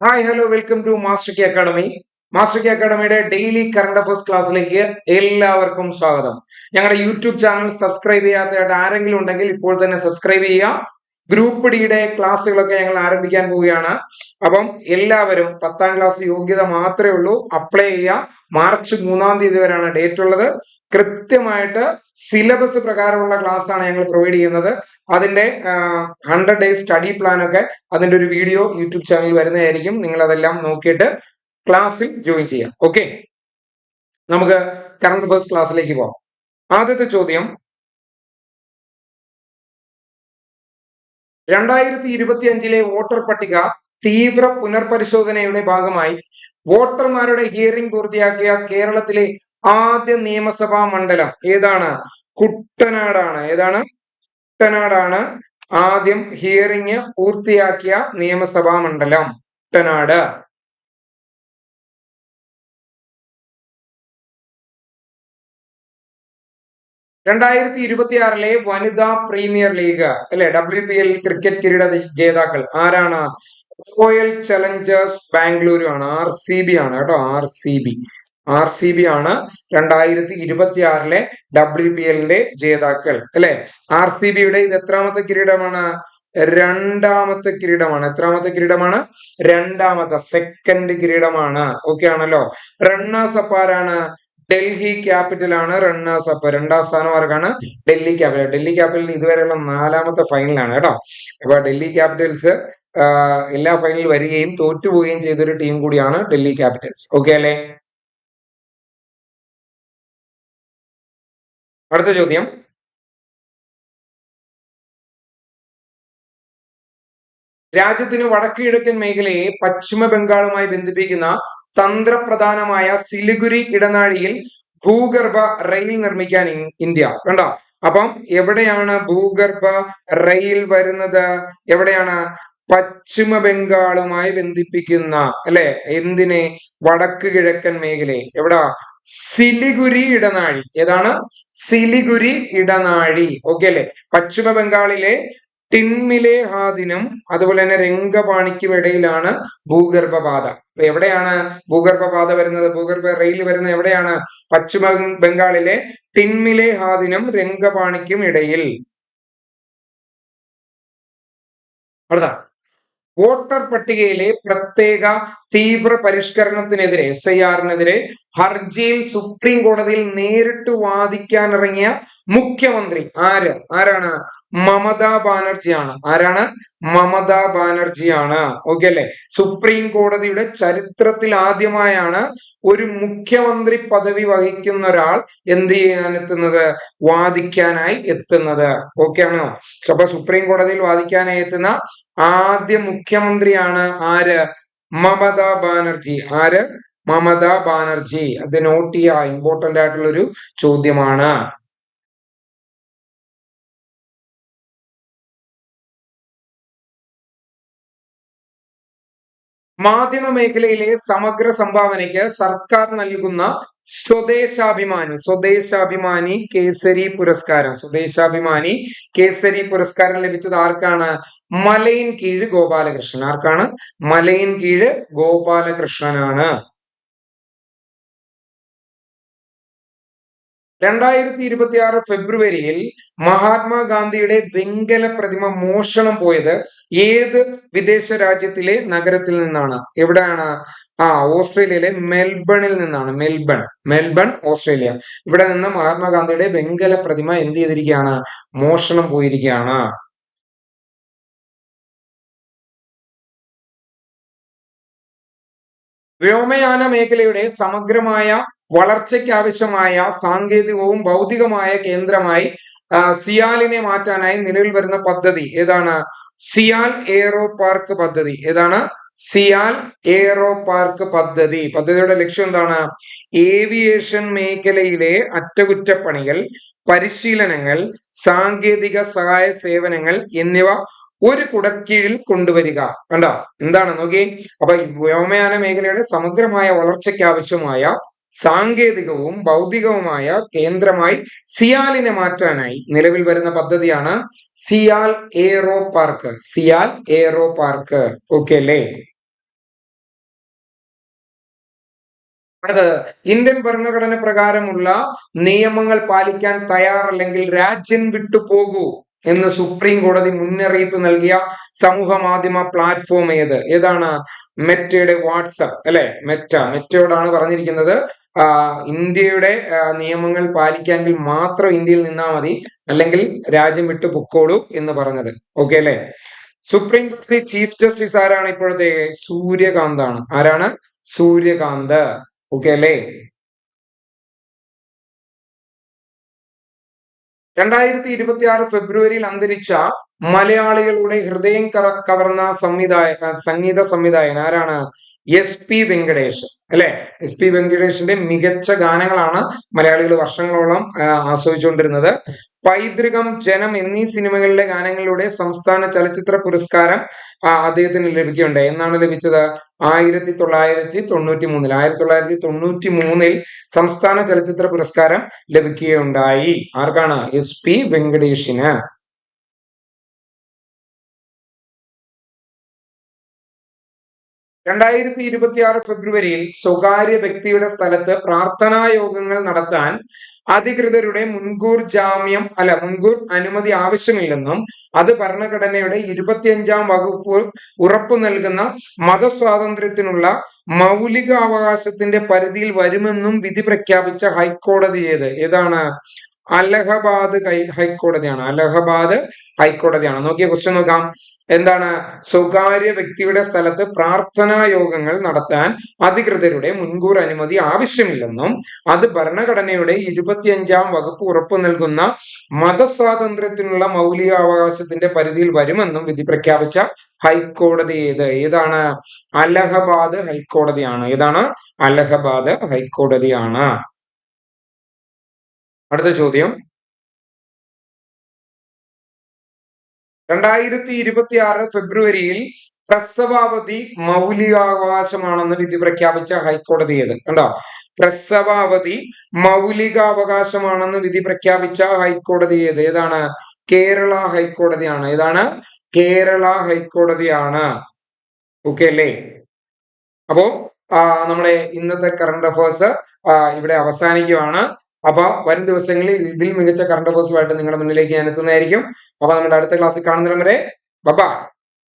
Hi hello welcome to master K academy master K അക്കാഡമിയുടെ daily current affairs ക്ലാസ്സിലേക്ക് എല്ലാവർക്കും സ്വാഗതം. ഞങ്ങളുടെ യൂട്യൂബ് ചാനൽ സബ്സ്ക്രൈബ് ചെയ്യാത്തതായിട്ട് ആരെങ്കിലും ഉണ്ടെങ്കിൽ ഇപ്പോൾ തന്നെ സബ്സ്ക്രൈബ് ചെയ്യുക. ഗ്രൂപ്പ് ഡിയുടെ ക്ലാസ്സുകളൊക്കെ ഞങ്ങൾ ആരംഭിക്കാൻ പോവുകയാണ്. അപ്പം എല്ലാവരും പത്താം ക്ലാസ് യോഗ്യത മാത്രമേ ഉള്ളൂ. അപ്ലൈ ചെയ്യുക. മാർച്ച് മൂന്നാം തീയതി വരെയാണ് ഡേറ്റ് ഉള്ളത്. കൃത്യമായിട്ട് സിലബസ് പ്രകാരമുള്ള ക്ലാസ് ആണ് ഞങ്ങൾ പ്രൊവൈഡ് ചെയ്യുന്നത്. അതിന്റെ ഹൺഡ്രഡ് ഡേയ്സ് സ്റ്റഡി പ്ലാൻ ഒക്കെ അതിന്റെ ഒരു വീഡിയോ യൂട്യൂബ് ചാനലിൽ വരുന്നതായിരിക്കും. നിങ്ങൾ അതെല്ലാം നോക്കിയിട്ട് ക്ലാസ്സിൽ ജോയിൻ ചെയ്യാം ഓക്കെ നമുക്ക് കറണ്ട് ഫസ്റ്റ് ക്ലാസ്സിലേക്ക് പോവാം. ആദ്യത്തെ ചോദ്യം രണ്ടായിരത്തി ഇരുപത്തി അഞ്ചിലെ വോട്ടർ പട്ടിക തീവ്ര പുനർപരിശോധനയുടെ ഭാഗമായി വോട്ടർമാരുടെ ഹിയറിംഗ് പൂർത്തിയാക്കിയ കേരളത്തിലെ ആദ്യ നിയമസഭാ മണ്ഡലം ഏതാണ്? കുട്ടനാടാണ്. ഏതാണ്? കുട്ടനാടാണ് ആദ്യം ഹിയറിംഗ് പൂർത്തിയാക്കിയ നിയമസഭാ മണ്ഡലം. കുട്ടനാട്. രണ്ടായിരത്തി ഇരുപത്തിയാറിലെ വനിതാ പ്രീമിയർ ലീഗ് അല്ലെ? ഡബ്ല്യു പി എൽ ക്രിക്കറ്റ് കിരീട ജേതാക്കൾ ആരാണ്? റോയൽ ചലഞ്ചേഴ്സ് ബാംഗ്ലൂരു ആണ് ആർ സി ബി ആണ് കേട്ടോ R C B R C B ആണ് രണ്ടായിരത്തി ഇരുപത്തി ആറിലെ ഡബ്ല്യു പി എല്ലിന്റെ ജേതാക്കൾ അല്ലെ? ആർ സി ബിയുടെ ഇത് എത്രാമത്തെ കിരീടമാണ്? രണ്ടാമത്തെ കിരീടമാണ്. എത്രാമത്തെ കിരീടമാണ്? രണ്ടാമത്തെ സെക്കൻഡ് കിരീടമാണ്. ഓക്കെ ആണല്ലോ. റണ്ണേഴ്സ് അപ്പ് ആരാണ്? ഡൽഹി ക്യാപിറ്റൽ ആണ് റണ്ണേഴ്സ് അപ്പ്. രണ്ടാം സ്ഥാനം ആർക്കാണ്? ഡൽഹി ക്യാപിറ്റൽ. ഡൽഹി ക്യാപിറ്റൽ ഇതുവരെയുള്ള നാലാമത്തെ ഫൈനലാണ് കേട്ടോ. അപ്പൊ ഡൽഹി ക്യാപിറ്റൽസ് എല്ലാ ഫൈനലിൽ വരികയും തോറ്റുപോവുകയും ചെയ്തൊരു ടീം കൂടിയാണ് ഡൽഹി ക്യാപിറ്റൽസ്. ഓക്കെ അല്ലേ? അടുത്ത ചോദ്യം. രാജ്യത്തിന് വടക്ക് കിഴക്കൻ മേഖലയെ പശ്ചിമ ബംഗാളുമായി ബന്ധിപ്പിക്കുന്ന തന്ത്രപ്രധാനമായ സിലിഗുരി ഇടനാഴിയിൽ ഭൂഗർഭ റെയിൽ നിർമ്മിക്കാൻ ഇന്ത്യ. കണ്ടോ? അപ്പം എവിടെയാണ് ഭൂഗർഭ റെയിൽ വരുന്നത്? എവിടെയാണ്? പശ്ചിമ ബംഗാളുമായി ബന്ധിപ്പിക്കുന്ന അല്ലെ? എന്തിനെ? വടക്ക് കിഴക്കൻ മേഖലയെ. എവിടാ? സിലിഗുരി ഇടനാഴി. ഏതാണ്? സിലിഗുരി ഇടനാഴി. ഓക്കെ അല്ലെ? പശ്ചിമ ബംഗാളിലെ ടിൻമിലെ ഹാദിനും അതുപോലെ തന്നെ രംഗപാണിക്കും ഇടയിലാണ് ഭൂഗർഭപാത. അപ്പൊ എവിടെയാണ് ഭൂഗർഭപാത വരുന്നത്? ഭൂഗർഭ റെയിൽ വരുന്നത് എവിടെയാണ്? പശ്ചിമ ബംഗാളിലെ ടിൻമിലെ ഹാദിനും രംഗപാണിക്കും ഇടയിൽ അടുത്ത. വോട്ടർ പട്ടികയിലെ പ്രത്യേക തീവ്ര പരിഷ്കരണത്തിനെതിരെ എസ് ഐ ആറിനെതിരെ ഹർജിയിൽ സുപ്രീം കോടതിയിൽ നേരിട്ട് വാദിക്കാനിറങ്ങിയ മുഖ്യമന്ത്രി ആര്? ആരാണ്? മമതാ ബാനർജിയാണ്. ആരാണ്? മമതാ ബാനർജിയാണ്. ഓക്കെ അല്ലെ? സുപ്രീം കോടതിയുടെ ചരിത്രത്തിൽ ആദ്യമായാണ് ഒരു മുഖ്യമന്ത്രി പദവി വഹിക്കുന്ന ഒരാൾ എന്ത് ചെയ്യാൻ എത്തുന്നത്? വാദിക്കാനായി എത്തുന്നത്. ഓക്കെ ആണോ? അപ്പൊ സുപ്രീം കോടതിയിൽ വാദിക്കാനായി എത്തുന്ന ആദ്യ മുഖ്യമന്ത്രിയാണ് ആര്? മമതാ ബാനർജി. ആര്? മമതാ ബാനർജി. അത് നോട്ട് ചെയ്യുക. ഇമ്പോർട്ടന്റ് ആയിട്ടുള്ള ഒരു ചോദ്യമാണ്. മാധ്യമ മേഖലയിലെ സമഗ്ര സംഭാവനയ്ക്ക് സർക്കാർ നൽകുന്ന സ്വദേശാഭിമാനി സ്വദേശാഭിമാനി കേസരി പുരസ്കാരം. സ്വദേശാഭിമാനി കേസരി പുരസ്കാരം ലഭിച്ചത് ആർക്കാണ്? മലയിൻ കീഴ് ഗോപാലകൃഷ്ണൻ. ആർക്കാണ്? മലയിൻ കീഴ് ഗോപാലകൃഷ്ണനാണ്. രണ്ടായിരത്തി ഇരുപത്തി ആറ് ഫെബ്രുവരിയിൽ മഹാത്മാഗാന്ധിയുടെ വെങ്കല പ്രതിമ മോഷണം പോയത് ഏത് വിദേശ രാജ്യത്തിലെ നഗരത്തിൽ നിന്നാണ്? എവിടെയാണ്? ആ ഓസ്ട്രേലിയയിലെ മെൽബണിൽ നിന്നാണ്. Melbourne Melbourne Australia. ഇവിടെ നിന്ന് മഹാത്മാഗാന്ധിയുടെ വെങ്കല പ്രതിമ എന്ത് ചെയ്തിരിക്കുകയാണ്? മോഷണം പോയിരിക്കുകയാണ്. വ്യോമയാന മേഖലയുടെ സമഗ്രമായ വളർച്ചയ്ക്ക് ആവശ്യമായ സാങ്കേതികവും ഭൗതികമായ കേന്ദ്രമായി സിയാലിനെ മാറ്റാനായി നിലവിൽ വരുന്ന പദ്ധതി ഏതാണ്? സിയാൽ എയറോ പാർക്ക് പദ്ധതി. ഏതാണ്? സിയാൽ എയറോ പാർക്ക് പദ്ധതി. പദ്ധതിയുടെ ലക്ഷ്യം എന്താണ്? ഏവിയേഷൻ മേഖലയിലെ അറ്റകുറ്റപ്പണികൾ പരിശീലനങ്ങൾ സാങ്കേതിക സഹായ സേവനങ്ങൾ എന്നിവ ഒരു കുടക്കീഴിൽ കൊണ്ടുവരിക. കണ്ടോ? എന്താണ്? നോക്കി അപ്പൊ വ്യോമയാന മേഖലയുടെ സമഗ്രമായ വളർച്ചയ്ക്ക് ആവശ്യമായ സാങ്കേതികവും ഭൗതികവുമായ കേന്ദ്രമായി സിയാലിനെ മാറ്റാനായി നിലവിൽ വരുന്ന പദ്ധതിയാണ് CIAL aero park. CIAL aero park. Okay അല്ലേ? അടുത്തത് ഇന്ത്യൻ ഭരണഘടന പ്രകാരമുള്ള നിയമങ്ങൾ പാലിക്കാൻ തയ്യാറല്ലെങ്കിൽ രാജ്യം വിട്ടു പോകൂ എന്ന് സുപ്രീം കോടതി മുന്നറിയിപ്പ് നൽകിയ സമൂഹ മാധ്യമ പ്ലാറ്റ്ഫോം ഏത്? ഏതാണ്? മെറ്റയുടെ വാട്സപ്പ് അല്ലെ? മെറ്റ. മെറ്റയോടാണ് പറഞ്ഞിരിക്കുന്നത് ഇന്ത്യയുടെ നിയമങ്ങൾ പാലിക്കാമെങ്കിൽ മാത്രം ഇന്ത്യയിൽ നിന്നാ മതി അല്ലെങ്കിൽ രാജ്യം വിട്ടു പൊക്കോളൂ എന്ന് പറഞ്ഞത്. ഓക്കെ അല്ലെ? സുപ്രീം കോടതി ചീഫ് ജസ്റ്റിസ് ആരാണ് ഇപ്പോഴത്തെ? സൂര്യകാന്താണ്. ആരാണ്? സൂര്യകാന്ത്. ഓക്കെ അല്ലേ? രണ്ടായിരത്തി ഇരുപത്തി ആറ് ഫെബ്രുവരിയിൽ അന്തരിച്ച മലയാളികളുടെ ഹൃദയം കവർന്ന സംവിധായ സംഗീത സംവിധായകൻ ആരാണ്? S P Venkatesh. അല്ലെ? എസ് പി വെങ്കടേഷിന്റെ മികച്ച ഗാനങ്ങളാണ് മലയാളികൾ വർഷങ്ങളോളം ആസ്വദിച്ചുകൊണ്ടിരുന്നത്. പൈതൃകം ജനം എന്നീ സിനിമകളിലെ ഗാനങ്ങളിലൂടെ സംസ്ഥാന ചലച്ചിത്ര പുരസ്കാരം അദ്ദേഹത്തിന് ലഭിക്കുകയുണ്ടായി. എന്നാണ് ലഭിച്ചത്? ആയിരത്തി തൊള്ളായിരത്തി തൊണ്ണൂറ്റി മൂന്നിൽ ആയിരത്തി തൊള്ളായിരത്തി തൊണ്ണൂറ്റി മൂന്നിൽ സംസ്ഥാന ചലച്ചിത്ര പുരസ്കാരം ലഭിക്കുകയുണ്ടായി. ആർക്കാണ്? എസ് പി വെങ്കടേഷിന്. രണ്ടായിരത്തി ഇരുപത്തി ആറ് ഫെബ്രുവരിയിൽ സ്വകാര്യ വ്യക്തിയുടെ സ്ഥലത്ത് പ്രാർത്ഥനാ യോഗങ്ങൾ നടത്താൻ അധികൃതരുടെ മുൻകൂർ ജാമ്യം അല്ല മുൻകൂർ അനുമതി ആവശ്യമില്ലെന്നും അത് ഭരണഘടനയുടെ ഇരുപത്തിയഞ്ചാം വകുപ്പ് ഉറപ്പു നൽകുന്ന മതസ്വാതന്ത്ര്യത്തിനുള്ള മൗലിക അവകാശത്തിന്റെ പരിധിയിൽ വരുമെന്നും വിധി പ്രഖ്യാപിച്ച ഹൈക്കോടതി ഏത്? ഏതാണ്? അലഹബാദ് ഹൈക്കോടതിയാണ്. അലഹബാദ് ഹൈക്കോടതിയാണ്. നോക്കിയ ക്വസ്റ്റ്യൻ നോക്കാം. എന്താണ്? സ്വകാര്യ വ്യക്തിയുടെ സ്ഥലത്ത് പ്രാർത്ഥനാ യോഗങ്ങൾ നടത്താൻ അധികൃതരുടെ മുൻകൂർ അനുമതി ആവശ്യമില്ലെന്നും അത് ഭരണഘടനയുടെ ഇരുപത്തിയഞ്ചാം വകുപ്പ് ഉറപ്പു നൽകുന്ന മതസ്വാതന്ത്ര്യത്തിനുള്ള മൗലികാവകാശത്തിന്റെ പരിധിയിൽ വരുമെന്നും വിധി പ്രഖ്യാപിച്ച ഹൈക്കോടതി ഏത്? ഏതാണ്? അലഹബാദ് ഹൈക്കോടതിയാണ്. ഏതാണ്? അലഹബാദ് ഹൈക്കോടതിയാണ്. അടുത്ത ചോദ്യം. രണ്ടായിരത്തി ഇരുപത്തി ആറ് ഫെബ്രുവരിയിൽ പ്രസവാവധി മൗലികാവകാശമാണെന്ന് വിധി പ്രഖ്യാപിച്ച ഹൈക്കോടതി ഏത്? കണ്ടോ? പ്രസവാവധി മൗലികാവകാശമാണെന്ന് വിധി പ്രഖ്യാപിച്ച ഹൈക്കോടതി ഏത്? ഏതാണ്? കേരള ഹൈക്കോടതിയാണ്. ഏതാണ്? കേരള ഹൈക്കോടതിയാണ്. ഓക്കെ അല്ലേ? അപ്പോ നമ്മുടെ ഇന്നത്തെ കറണ്ട് അഫേഴ്സ് ഇവിടെ അവസാനിക്കുകയാണ് അപ്പൊ വരും ദിവസങ്ങളിൽ ഇതിൽ മികച്ച കറണ്ട് അഫേഴ്സുമായിട്ട് നിങ്ങളുടെ മുന്നിലേക്ക് ഞാൻ എത്തുന്നതായിരിക്കും. അപ്പൊ നമ്മുടെ അടുത്ത ക്ലാസ്സിൽ കാണുന്നവരെ ബബാ